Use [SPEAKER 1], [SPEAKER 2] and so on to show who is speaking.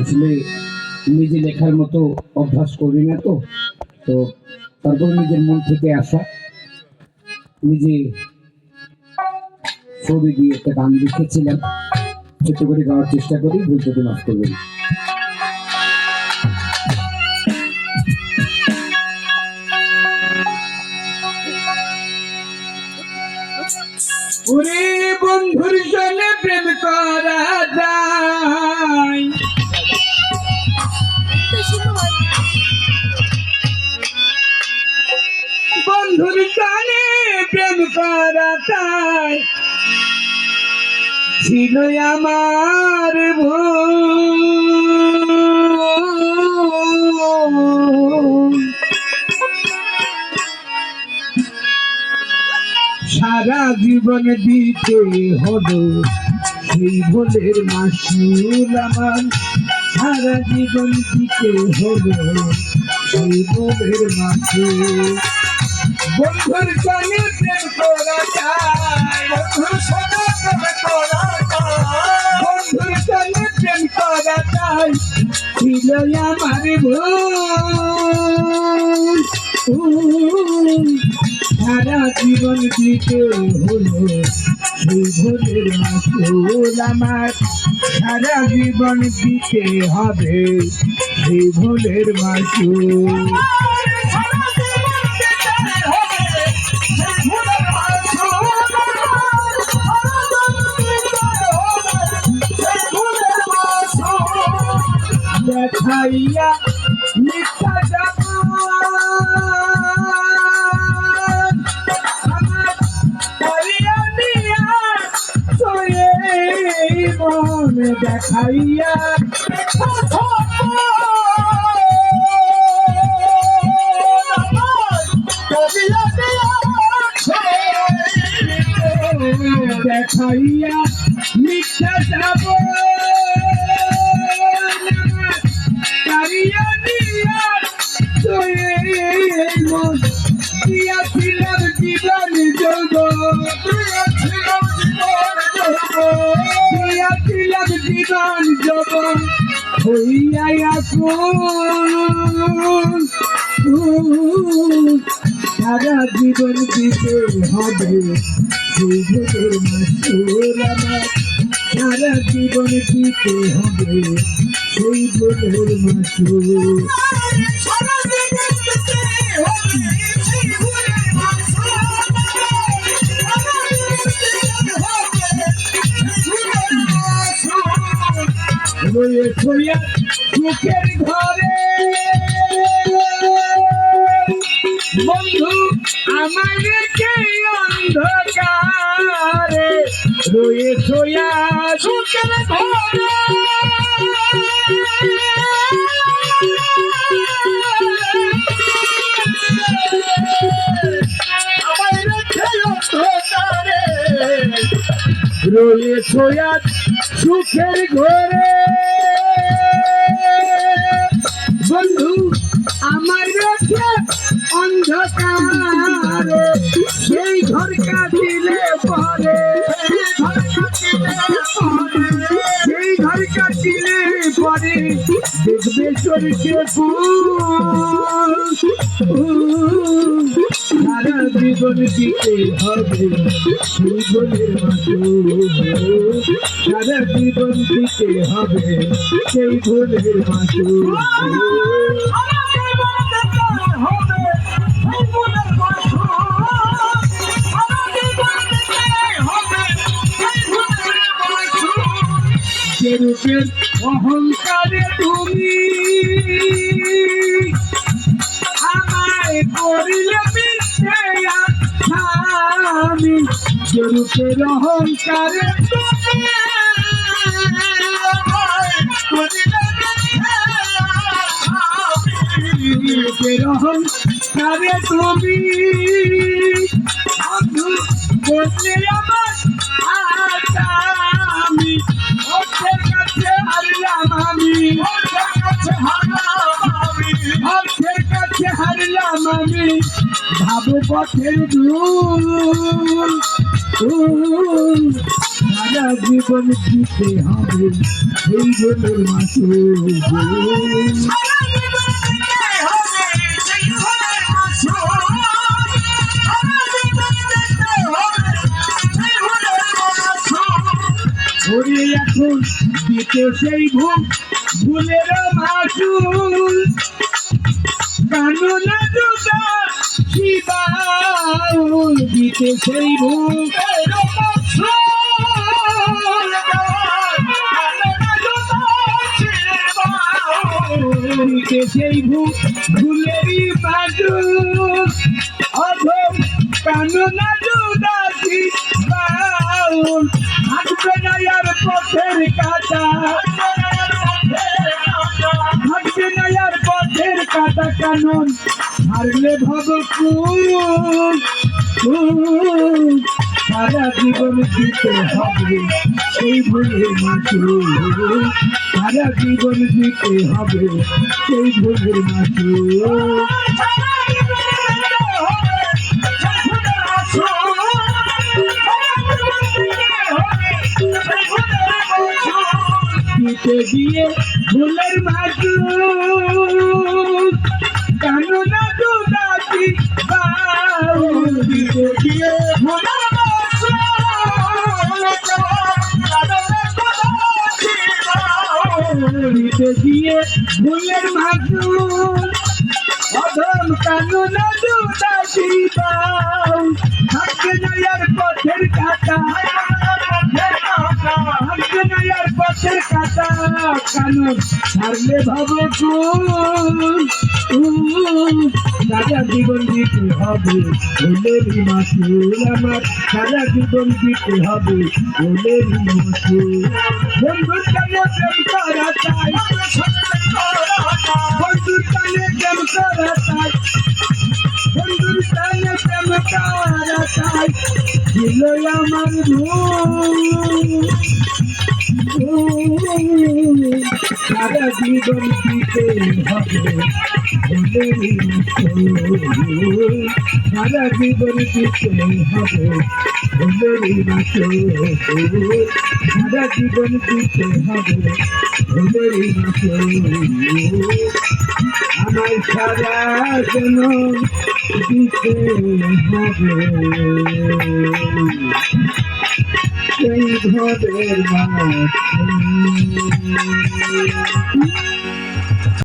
[SPEAKER 1] আসলে নিজে লেখার মতো অভ্যাস করি না তো তো তারপর নিজের মন থেকে আসা, নিজে ছবি দিয়ে একটা গান লিখেছিলাম, ছোট্ট করে গাওয়ার চেষ্টা করি, ভুল যদি মাফ করবেন। ওরে বন্ধুর সঙ্গে প্রেম করা যায়। বন্ধুর সঙ্গে প্রেম করা যায়। ছিল আমার ভুল সারা জীবন দিতে হলো সেই ভুলের মাসুল আমার। সারা জীবন দিতে হলো সেই ভুলের মাসুল। বন্ধুর সঙ্গে প্রেম করা যায়, বন্ধুর সঙ্গে প্রেম করা যায়। বন্ধুর সঙ্গে প্রেম করা যায়, ছিল আমার ভুল। সারা জীবন দিতে হলো। সেই ভোরের মাসুল আমার। সারা জীবন দিতে হবে সেই ভোরের মাসুল দেখাইয়া দেখাইয়া দেখাইয়া মিথ্যা যাব। কারিয়া দিয়া তোরে মন দিয়াছিলাম জীবন যোগ দিয়াছিলাম জীবন যোগ হইয়া আসুন, সারা জীবন দিতে হবে ভোটের মাসুর আমার। সারা জীবন দিতে হবে সেই ভোটের মাসুর রয়ে ছড়িয়া ঘরে। বন্ধু আমাদেরকে অন্ধকারে? রয়ে ছড়িয়া সুখের ঘরে। রয়েছ সুখের ঘরে। বন্ধু আমার রেখে অন্ধকারে। সেই ঘর কাটিলে পরে, সেই ঘর কাটিলে পরে দেখবে চরিত্রে ফুল। সারা জীবন দিতে হবে জীবনের মাসুল সারা জীবন দিতে হবে সেই ভুলের মাসুল রূপের অহংকারে তুমি আমায় করিলে আমি রূপের অহংকারে অহংকারে তুমি। বন্ধু বললে আমার পথের সারা জীবন দিতে হবে এই ভুলের মাসুর ওরে এখন দিতে সেই ভুল ভুলের মাসুর কানুনা দুটা দিতে সেই দিতে সেই ভুল ভুলেরই মাসুর অধম কানুনা দুটা শিবাউল হাঁটবে না পথের কাটা। হাঁটবে না আর পথের কাটা, কানন। হারলে ভব সারা জীবন দিতে হবে সেই ভুলের মাসু সারা জীবন দিতে হবে সেই ভুলের মাসু দিতে গিয়ে ভুলের মাসু দিতে গিয়ে ভুলের মাসু অধম কানুনা দুদাতি বাউল থাকবে না আর পথের কাটা। থাকবে না আর পথের কাটা। কানুন ছাড়লে ভাব সারা জীবন দিতে হবে? আমার। সারা জীবন দিতে হবে? ওলেরই মাসুল বন্ধুর কানে প্রেম করা চাই বন্ধুর কানে প্রেম করা চাই বন্ধুর কানে প্রেম করা আমার ভুল সারা জীবন দিতে হবে সারা জীবন দিতে হবে ওলেরই মাসুল সারা জীবন দিতে হবে ওলেরই মাসুল আমার সারা যেন দিতে হবে সেই ঘরের মাছ